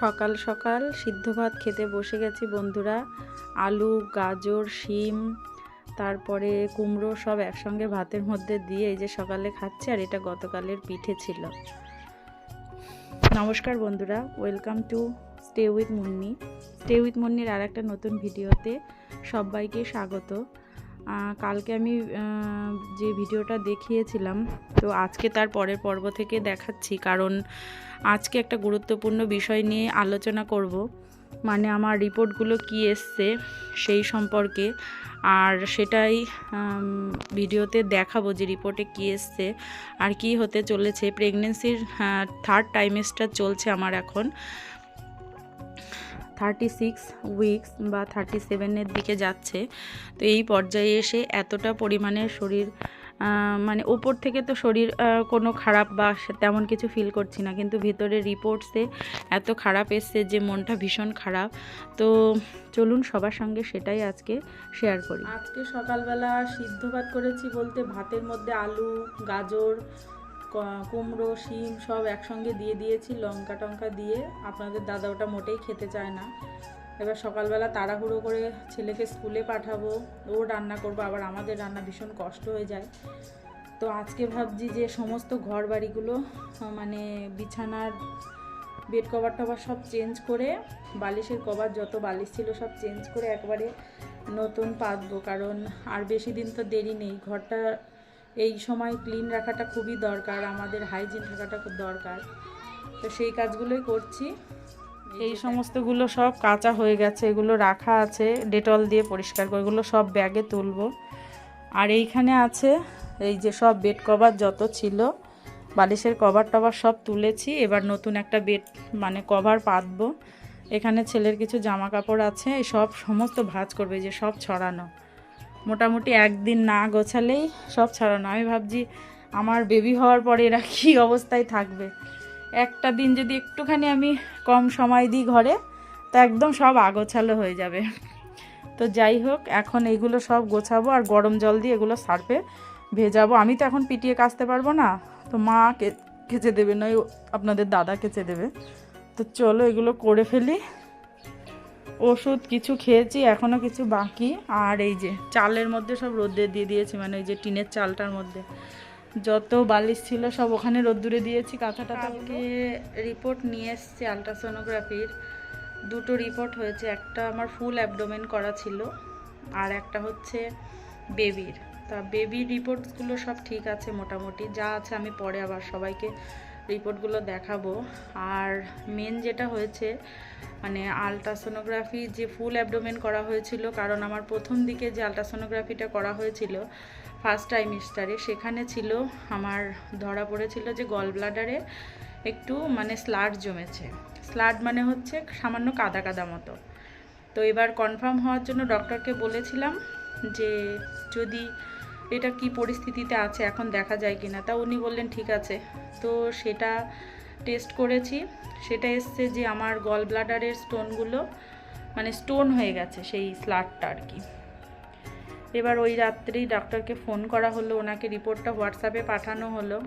সকাল সকাল সিদ্ধ ভাত খেতে বসে গেছি বন্ধুরা। আলু, গাজর, শিম, তারপরে কুমড়ো সব একসঙ্গে ভাতের মধ্যে দিয়ে এই যে সকালে খাচ্ছি আর এটা গতকালের পিঠে ছিল। নমস্কার বন্ধুরা, welcome to stay with Munni. Stay with মুন্নির আর একটা নতুন ভিডিওতে সবাইকে স্বাগত। কালকে আমি যে ভিডিওটা দেখিয়েছিলাম, তো আজকে তার পরের পর্ব থেকে দেখাচ্ছি। কারণ আজকে একটা গুরুত্বপূর্ণ বিষয় নিয়ে আলোচনা করব। মানে আমার রিপোর্টগুলো কি এসছে সেই সম্পর্কে। আর সেটাই ভিডিওতে দেখাবো যে রিপোর্টে কি এসছে আর কি হতে চলেছে। প্রেগনেন্সির থার্ড টাইমেস্টার চলছে আমার এখন। থার্টি সিক্স উইকস বা থার্টি সেভেনের দিকে যাচ্ছে। তো এই পর্যায়ে এসে এতটা পরিমাণে শরীর মানে ওপর থেকে তো শরীর কোনো খারাপ বা তেমন কিছু ফিল করছি না। কিন্তু ভিতরে রিপোর্টসে এত খারাপ এসছে যে মনটা ভীষণ খারাপ। তো চলুন সবার সঙ্গে সেটাই আজকে শেয়ার করি। আজকে সকালবেলা সিদ্ধ ভাত করেছি বলতে ভাতের মধ্যে আলু, গাজর কুমড়ো, শিম সব একসঙ্গে দিয়ে দিয়েছি, লঙ্কা টঙ্কা দিয়ে। আপনাদের দাদা ওটা মোটেই খেতে চায় না। এবার সকালবেলা তাড়াহুড়ো করে ছেলেকে স্কুলে পাঠাবো। ও রান্না করব, আবার আমাদের রান্না ভীষণ কষ্ট হয়ে যায়। তো আজকে ভাবছি যে সমস্ত ঘর বাড়িগুলো মানে বিছানার বেড কভার টভার সব চেঞ্জ করে, বালিশের কভার যত বালিশ ছিল সব চেঞ্জ করে একবারে নতুন পাতবো। কারণ আর বেশি দিন তো দেরি নেই। ঘরটা এই সময় ক্লিন রাখাটা খুবই দরকার আমাদের হাইজিন থাকাটা খুব দরকার। তো সেই কাজগুলোই করছি। এই সমস্তগুলো সব কাঁচা হয়ে গেছে এগুলো রাখা আছে ডেটল দিয়ে পরিষ্কার করে এগুলো সব ব্যাগে তুলবো। আর এইখানে আছে এই যে সব বেড কভার যত ছিল বালিশের কভার টভার সব তুলেছি এবার নতুন একটা বেড মানে কভার পাতবো। এখানে ছেলের কিছু জামা কাপড় আছে এই সব সমস্ত ভাঁজ করবে যে সব ছড়ানো। মোটামুটি একদিন না গোছালেই সব ছাড়ানো। আমি ভাবছি, আমার বেবি হওয়ার পরে এরা কী অবস্থায় থাকবে? একটা দিন যদি একটুখানি আমি কম সময় দিই ঘরে, তো একদম সব আগোছালো হয়ে যাবে। তো যাই হোক, এখন এগুলো সব গোছাবো আর গরম জল দিয়ে এগুলো সার্ফে ভেজাবো। আমি তো এখন পিটিয়ে কাচতে পারব না, তো মা কেচে দেবে, নয় আপনাদের দাদা কেচে দেবে। তো চলো এগুলো করে ফেলি। ওষুধ কিছু খেয়েছি এখনও কিছু বাকি। আর এই যে চালের মধ্যে সব রোদ্রে দিয়ে দিয়েছি মানে ওই যে টিনের চালটার মধ্যে। যত বালিশ ছিল সব ওখানে রোদ্দুরে দিয়েছি কাঁথাটা কালকে রিপোর্ট নিয়ে এসছে আলট্রাসোনোগ্রাফির দুটো রিপোর্ট হয়েছে একটা আমার ফুল অ্যাবডোমেন করা ছিল আর একটা হচ্ছে বেবির তা বেবির রিপোর্টসগুলো সব ঠিক আছে মোটামুটি যা আছে আমি পরে আবার সবাইকে রিপোর্টগুলো দেখাবো। আর মেন যেটা হয়েছে মানে আলট্রাসোনোগ্রাফি যে ফুল অ্যাবডোমেন করা হয়েছিল, কারণ আমার প্রথম দিকে যে আলট্রাসোনোগ্রাফিটা করা হয়েছিল ফার্স্ট টাইমিস্টারে সেখানে ছিল আমার, ধরা পড়েছিল যে গল ব্লাডারে একটু মানে স্লাড জমেছে। স্লাড মানে হচ্ছে সামান্য কাদা কাদা মতো। তো এবার কনফার্ম হওয়ার জন্য ডক্টরকে বলেছিলাম যে যদি এটা কি পরিস্থিতিতে আছে, এখন দেখা যায় কিনা। তা উনি বললেন, ঠিক আছে। তো সেটা টেস্ট করেছি। সেটা এসছে যে আমার গল ব্লাডারের স্টোনগুলো মানে স্টোন হয়ে গেছে সেই স্লাটটা আর কি। এবার ওই রাত্রেই ডাক্তারকে ফোন করা হলো, ওনাকে রিপোর্টটা হোয়াটসঅ্যাপে পাঠানো হলো।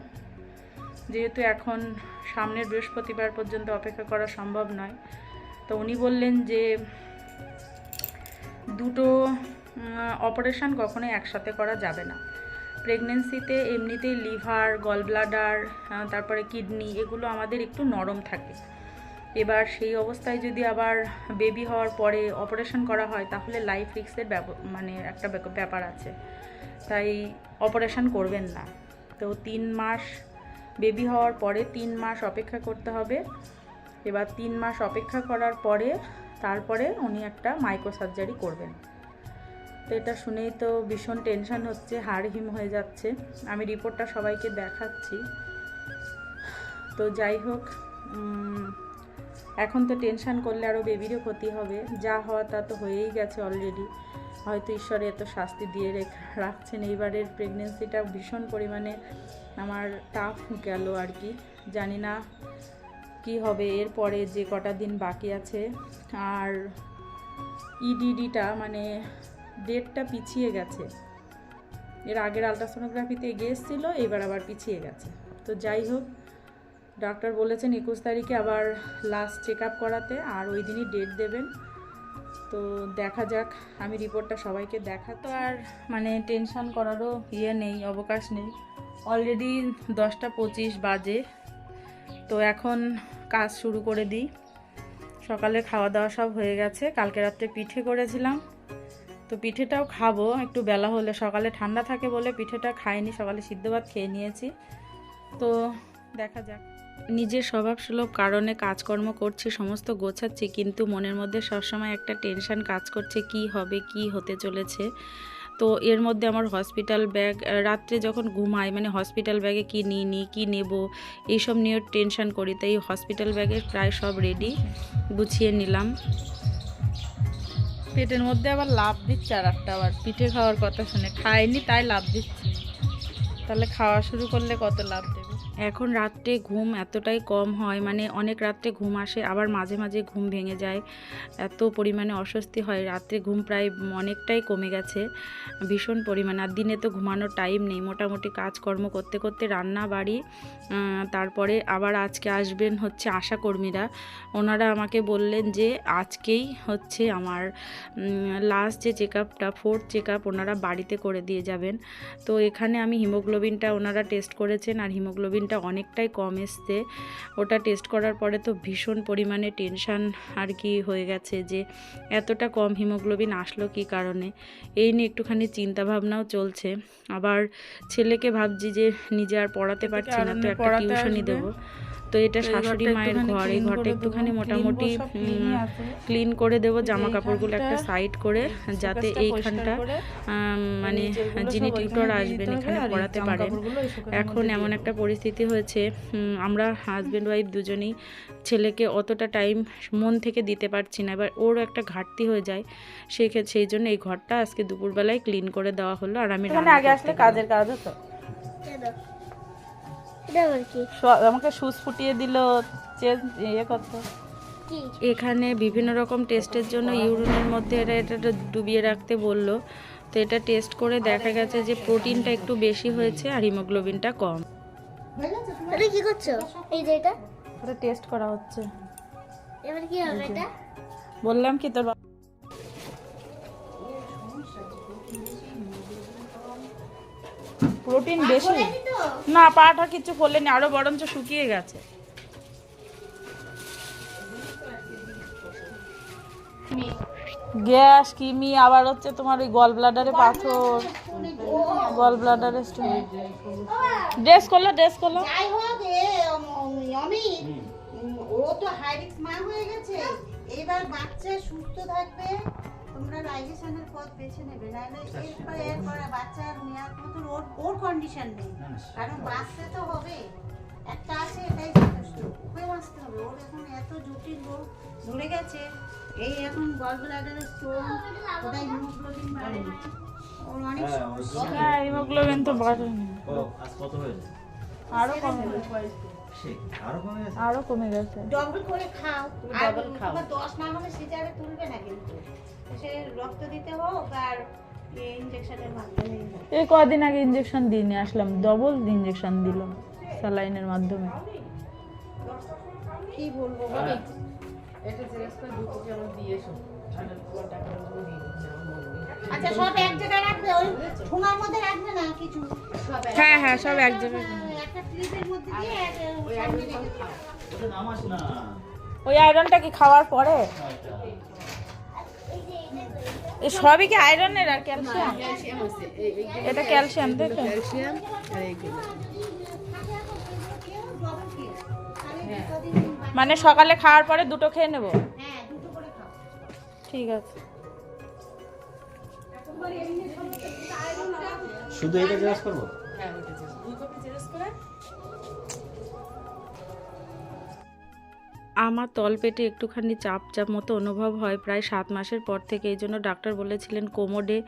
যেহেতু এখন সামনের বৃহস্পতিবার পর্যন্ত অপেক্ষা করা সম্ভব নয়। তো উনি বললেন যে দুটো অপারেশন কখনোই একসাথে করা যাবে না। প্রেগনেন্সিতে এমনিতেই লিভার গল ব্লাডার তারপরে কিডনি এগুলো আমাদের একটু নরম থাকে। এবার সেই অবস্থায় যদি আবার বেবি হওয়ার পরে অপারেশন করা হয়, তাহলে লাইফ রিক্সের মানে একটা ব্যাপার আছে। তাই অপারেশন করবেন না। তো তিন মাস বেবি হওয়ার পরে তিন মাস অপেক্ষা করতে হবে। এবার তিন মাস অপেক্ষা করার পরে তারপরে উনি একটা মাইক্রো সার্জারি করবেন। তো এটা শুনেই তো ভীষণ টেনশান হচ্ছে হাড় হিম হয়ে যাচ্ছে। আমি রিপোর্টটা সবাইকে দেখাচ্ছি। তো যাই হোক এখন তো টেনশান করলে আরও বেবিরও ক্ষতি হবে। যা হওয়া তা তো হয়েই গেছে অলরেডি হয়তো ঈশ্বরে এত শাস্তি দিয়ে রেখে, রাখছেন। এইবারের প্রেগনেন্সিটা ভীষণ পরিমাণে আমার টাফ গেল আর কি। জানি না কি হবে এরপরে যে কটা দিন বাকি আছে। আর ইডিডিটা মানে ডেটটা পিছিয়ে গেছে। এর আগের আলট্রাসোনোগ্রাফিতে এগিয়ে এসেছিল, এবার আবার পিছিয়ে গেছে। তো যাই হোক ডাক্তার বলেছেন একুশ তারিখে আবার লাস্ট চেক আপ করাতে, আর ওই দিনই ডেট দেবেন। তো দেখা যাক, আমি রিপোর্টটা সবাইকে দেখা তো আর মানে টেনশন করারও ইয়ে নেই, অবকাশ নেই। অলরেডি দশটা পঁচিশ বাজে। তো এখন কাজ শুরু করে দিই। সকালে খাওয়া দাওয়া সব হয়ে গেছে। কালকে রাত্রে পিঠে করেছিলাম। তো পিঠেটাও খাব, একটু বেলা হলে। সকালে ঠান্ডা থাকে বলে পিঠেটা খাইনি, সকালে সিদ্ধ ভাত খেয়ে নিয়েছি। তো দেখা যাক। নিজের স্বভাবসুলভ কারণে কাজকর্ম করছি, সমস্ত গোছাচ্ছি, কিন্তু মনের মধ্যে সবসময় একটা টেনশান কাজ করছে, কি হবে, কি হতে চলেছে। তো এর মধ্যে আমার হসপিটাল ব্যাগ, রাত্রে যখন ঘুমাই মানে হসপিটাল ব্যাগে কি নিই কী নেব, এইসব নিয়েও টেনশান করি। তাই হসপিটাল ব্যাগে প্রায় সব রেডি গুছিয়ে নিলাম। পেটের মধ্যে আবার লাভ দিচ্ছে আর একটা আবার। পিঠে খাওয়ার কথা শুনে। খায়নি তাই লাভ দিচ্ছে। তাহলে খাওয়া শুরু করলে কত লাভ এখন রাত্রে ঘুম এতটাই কম হয় মানে অনেক রাত্রে ঘুম আসে, আবার মাঝে মাঝে ঘুম ভেঙে যায়। এত পরিমাণে অস্বস্তি হয়, রাত্রে ঘুম প্রায় অনেকটাই কমে গেছে, ভীষণ পরিমাণ। আর দিনে তো ঘুমানোর টাইম নেই, মোটামুটি কাজকর্ম করতে করতে রান্না বাড়ি তারপরে আবার আজকে আসবেন হচ্ছে আশাকর্মীরা ওনারা আমাকে বললেন যে আজকেই হচ্ছে আমার লাস্ট যে চেক আপটা ফোর্থ চেক আপ ওনারা বাড়িতে করে দিয়ে যাবেন। তো এখানে আমি হিমোগ্লোবিনটা ওনারা টেস্ট করেছেন, আর হিমোগ্লোবিনটা অনেকটাই কম এসছে। ওটা টেস্ট করার পরে তো ভীষণ পরিমাণে টেনশান আর কি হয়ে গেছে যে এতটা কম হিমোগ্লোবিন আসলো কি কারণে? এই নিয়ে একটুখানি চিন্তা ভাবনাও চলছে। আবার ছেলেকে ভাবছি যে নিজে আর পড়াতে পারছি না তো একটা টিউশনই দেবো। তো এটা শাশুড়ি মায়ের ঘর এই ঘরটা একটুখানি মোটামুটি ক্লিন করে দেব জামা কাপড়গুলো একটা সাইড করে যাতে এইখানটা মানে যিনি টিউটর আসবেন এখানে পড়াতে পারেন। এখন এমন একটা পরিস্থিতি হয়েছে আমরা হাজব্যান্ড ওয়াইফ দুজনেই ছেলেকে অতটা টাইম মন থেকে দিতে পারছি না এবার ওর একটা ঘাটতি হয়ে যায় সেই ক্ষেত্রে সেই জন্য এই ঘরটা আজকে দুপুরবেলায় ক্লিন করে দেওয়া হলো আর আমি আগে আসলে কাজের কাজ হতো আমাকে সুচ ফুটিয়ে দিল ইয়ে করতো। এখানে বিভিন্ন রকম টেস্টের জন্য ইউরিনের মধ্যে এটা এটা ডুবিয়ে রাখতে বলল। তো এটা টেস্ট করে দেখা গেছে যে প্রোটিনটা একটু বেশি হয়েছে আর হিমোগ্লোবিনটা কম। এটা কি করছ? এই যে এটা? ওটা টেস্ট করা হচ্ছে। এবার কি হবে এটা? বললাম কি তোর প্রোটিন বেশি। না, পাটা কিছু ফোলেনি, আরও বরঞ্চ শুকিয়ে গেছে। গ্যাস, কিমি, আবার হচ্ছে তোমার ওই গল ব্লাডারে পাথর। গল ব্লাডারে ড্রেস করল ড্রেস করল। ও তো হাইরিক্স মা হয়ে গেছে। এবার বাচ্চা সুস্থ থাকবে। তোমরা লাইগেশনের পথ বেছে নেবে নাহলে এরপরে এরপরে বাচ্চার নেওয়ার মতন ওর ওর কন্ডিশন নেই। কারণ বাঁচতে তো হবে। একটা আছে এটাই যথেষ্ট। ওকে বাঁচতে হবে। ওর এখন এত জটিল রোগ ধরে গেছে। এই এখন গল ব্লাডারের স্টোন ওটাই হিমোগ্লোবিন বাড়ে। না ওর অনেক সমস্যা। হ্যাঁ হিমোগ্লোবিন তো বাড়েনি ও, আজ কত হয়েছে? আরও কমে গেছে সে আরও কমে গেছে? ডবল করে খাও। আর তোমার দশ না হলে সিজারে তুলবে না কিন্তু। সে রক্ত দিতে হোক আর ইঞ্জেকশনের মাধ্যমে। এই কদিন আগে ইঞ্জেকশন দিয়ে নিয়ে আসলাম। ডবল ইঞ্জেকশন দিল স্যালাইনের মাধ্যমে। কি বলব বলো? আচ্ছা সব এক জায়গায় রাখবে? ওই ঠোঙার মধ্যে রাখবে না কিছু? হ্যাঁ হ্যাঁ সব এক জায়গায় একটা ক্লিপের মধ্যে দিয়ে এক- সামনে রেখে খাও। ওটা নামাস না। ওই আয়রনটা কি খাওয়ার পরে? এই সবই কি আয়রনের আর ক্যালসিয়াম? এটা ক্যালসিয়াম দেখো কদিন বাঁচবে। মানে সকালে খাওয়ার পরে দুটো খেয়ে নেব? হ্যাঁ দুটো করে খাও। ঠিক আছে। শুধু এটা জিজ্ঞাসা করব? আমার তলপেটে একটুখানি চাপ চাপ মতো অনুভব হয় প্রায় সাত মাসের পর থেকে। এই জন্য ডাক্তার বলেছিলেন কোমোডে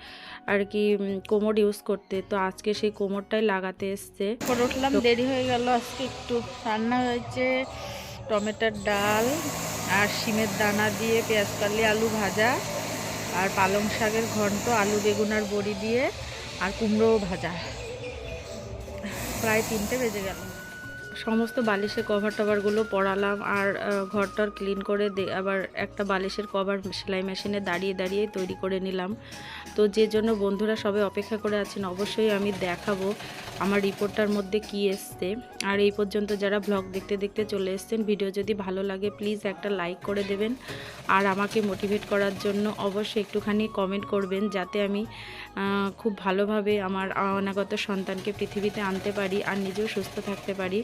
আর কি কোমোড ইউজ করতে। তো আজকে সেই কোমোডটাই লাগাতে এসছে। উঠলাম দেরি হয়ে গেল। আজকে একটু রান্না হয়েছে টমেটোর ডাল আর শিমের দানা দিয়ে পেঁয়াজ কালি আলু ভাজা আর পালং শাকের ঘন্ট আলু বেগুন আর বড়ি দিয়ে আর কুমড়ো ভাজা। প্রায় তিনটে বেজে গেল। সমস্ত বালিশের কভার টভারগুলো পরালাম আর ঘরটর ক্লিন করে দে- আবার একটা বালিশের কভার সেলাই মেশিনে দাঁড়িয়ে দাঁড়িয়ে তৈরি করে নিলাম। তো যে জন্য বন্ধুরা সবাই অপেক্ষা করে আছেন, অবশ্যই আমি দেখাবো আমার রিপোর্টটার মধ্যে কি এসছে। আর এই পর্যন্ত যারা ব্লগ দেখতে দেখতে চলে এসছেন ভিডিও যদি ভালো লাগে প্লিজ একটা লাইক করে দেবেন। আর আমাকে মোটিভেট করার জন্য অবশ্যই একটুখানি কমেন্ট করবেন, যাতে আমি খুব ভালোভাবে আমার অনাগত সন্তানকে পৃথিবীতে আনতে পারি আর নিজেও সুস্থ থাকতে পারি।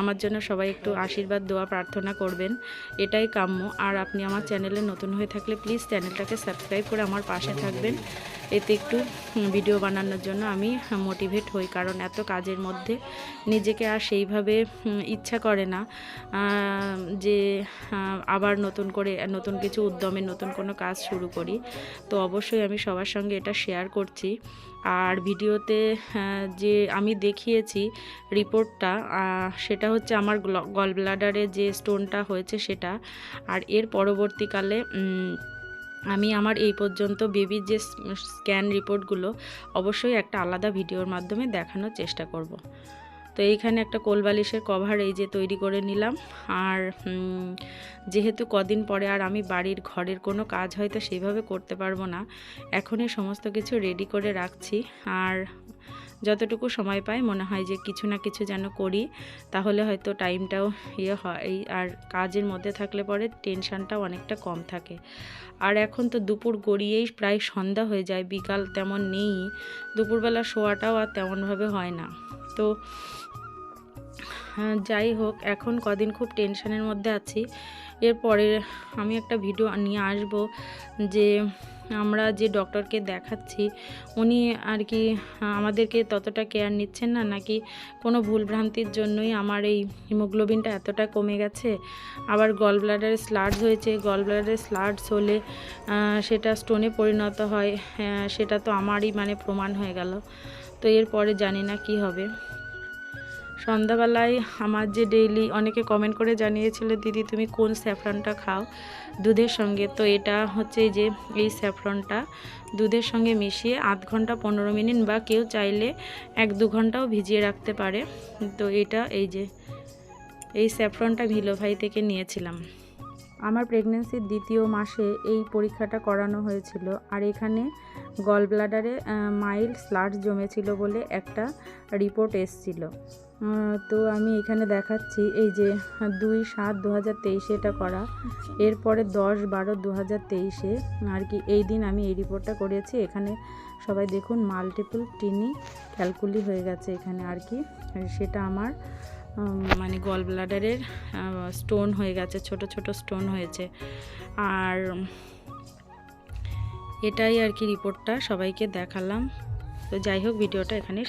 আমার জন্য সবাই একটু আশীর্বাদ দোয়া প্রার্থনা করবেন। এটাই কাম্য। আর আপনি আমার চ্যানেলে নতুন হয়ে থাকলে প্লিজ চ্যানেলটাকে সাবস্ক্রাইব করে আমার পাশে থাকবেন। এতে একটু ভিডিও বানানোর জন্য আমি মোটিভেট হই কারণ এত কাজের মধ্যে নিজেকে আর সেইভাবে ইচ্ছা করে না যে আবার নতুন করে নতুন কিছু উদ্যমে নতুন কোনো কাজ শুরু করি। তো অবশ্যই আমি সবার সঙ্গে এটা শেয়ার করছি। আর ভিডিওতে যে আমি দেখিয়েছি রিপোর্টটা আহ, সেটা হচ্ছে আমার গল ব্লাডারে যে স্টোনটা হয়েছে সেটা। আর এর পরবর্তীকালে আমি আমার এই পর্যন্ত বেবির যে স্ক্যান রিপোর্টগুলো অবশ্যই একটা আলাদা ভিডিওর মাধ্যমে দেখানোর চেষ্টা করব। তো এইখানে একটা কোলবালিশের কভার এই যে তৈরি করে নিলাম। আর যেহেতু কদিন পরে আর আমি বাড়ির ঘরের কোনো কাজ হয়তো সেইভাবে করতে পারব না, এখনই সমস্ত কিছু রেডি করে রাখছি। আর যতটুকু সময় পাই মনে হয় যে কিছু না কিছু যেন করি তাহলে হয়তো টাইমটাও ইয়ে হয় আর কাজের মধ্যে থাকলে পরে টেনশানটাও অনেকটা কম থাকে। আর এখন তো দুপুর গড়িয়েই প্রায় সন্ধ্যা হয়ে যায় বিকাল তেমন নেই দুপুরবেলা শোয়াটাও আর তেমনভাবে হয় না। তো হ্যাঁ, যাই হোক এখন কদিন খুব টেনশানের মধ্যে আছি। এরপরে আমি একটা ভিডিও নিয়ে আসব যে আমরা যে ডক্টরকে দেখাচ্ছি উনি আর কি আমাদেরকে ততটা কেয়ার নিচ্ছেন না নাকি কোনো ভুলভ্রান্তির জন্যই আমার এই হিমোগ্লোবিনটা এতটা কমে গেছে। আবার গল ব্লাডারে স্লাডস হয়েছে গল ব্লাডারে স্লাডস হলে সেটা স্টোনে পরিণত হয় হ্যাঁ, সেটা তো আমারই মানে প্রমাণ হয়ে গেল। তো এরপরে জানি না কি হবে। সন্ধ্যাবেলায় আমার যে ডেইলি অনেকে কমেন্ট করে জানিয়েছিল, দিদি, তুমি কোন স্যাফরনটা খাও? দুধের সঙ্গে। তো এটা হচ্ছে যে, এই স্যাফরনটা দুধের সঙ্গে মিশিয়ে আধ ঘণ্টা পনেরো মিনিট বা কেউ চাইলে এক দু ঘন্টাও ভিজিয়ে রাখতে পারে। তো এটা এই যে, এই স্যাফরনটা ভিলো ভাই থেকে নিয়েছিলাম। আমার প্রেগনেন্সির দ্বিতীয় মাসে এই পরীক্ষাটা করানো হয়েছিল। আর এখানে গল ব্লাডারে মাইল্ড স্লাট জমেছিল বলে একটা রিপোর্ট এসছিল। তো আমি এখানে দেখাচ্ছি এই যে দুই সাত দু হাজার তেইশে এটা করা। এরপরে দশ বারো দু হাজার তেইশে আর কি এই দিন আমি এই রিপোর্টটা করেছি। এখানে সবাই দেখুন মাল্টিপল টিনি ক্যালকুলি হয়ে গেছে এখানে আর কি। সেটা আমার মানে গল ব্লাডারের স্টোন হয়ে গেছে ছোট ছোট স্টোন হয়েছে। আর এটাই আর কি রিপোর্টটা সবাইকে দেখালাম। তো যাই হোক ভিডিওটা এখানে